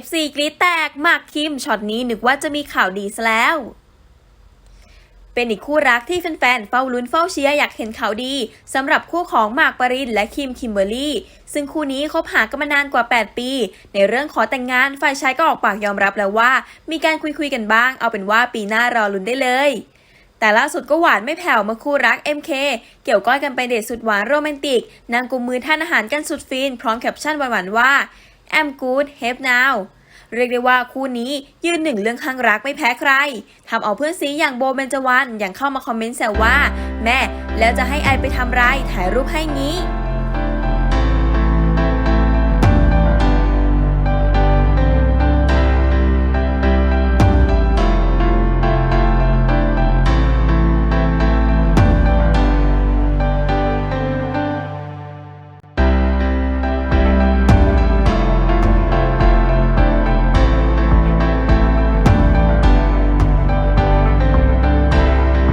FC กรีดแตกหมากคิมช็อตนี้นึกว่าจะมีข่าวดีซะแล้ว เป็นอีกคู่รักที่แฟนๆเฝ้าลุ้นเฝ้าเชียร์อยากเห็นข่าวดีสำหรับคู่ของหมากปรินและคิมคิมเบอร์รี่ ซึ่งคู่นี้คบหากันมานานกว่า 8 ปี ในเรื่องขอแต่งงานฝ่ายชายก็ออกปากยอมรับแล้วว่า มีการคุยๆกันบ้าง เอาเป็นว่าปีหน้ารอลุ้นได้เลยแต่ล่าสุดก็หวานไม่แผ่วเมื่อคู่รัก MK เกี่ยวก้อยกันไปเดทสุดหวานโรแมนติก นางกุมมือท่านอาหารกันสุดฟิน พร้อมแคปชั่นหวานๆว่า I'm good Help now เรียกได้ว่าคู่นี้ยืนหนึ่งเรื่องข้างรักไม่แพ้ใครทำเอาเพื่อนซีอย่างโบเบนจวันยังเข้ามาคอมเมนต์แซวว่า แม่แล้วจะให้ไอไปทำไรถ่ายรูปให้งี้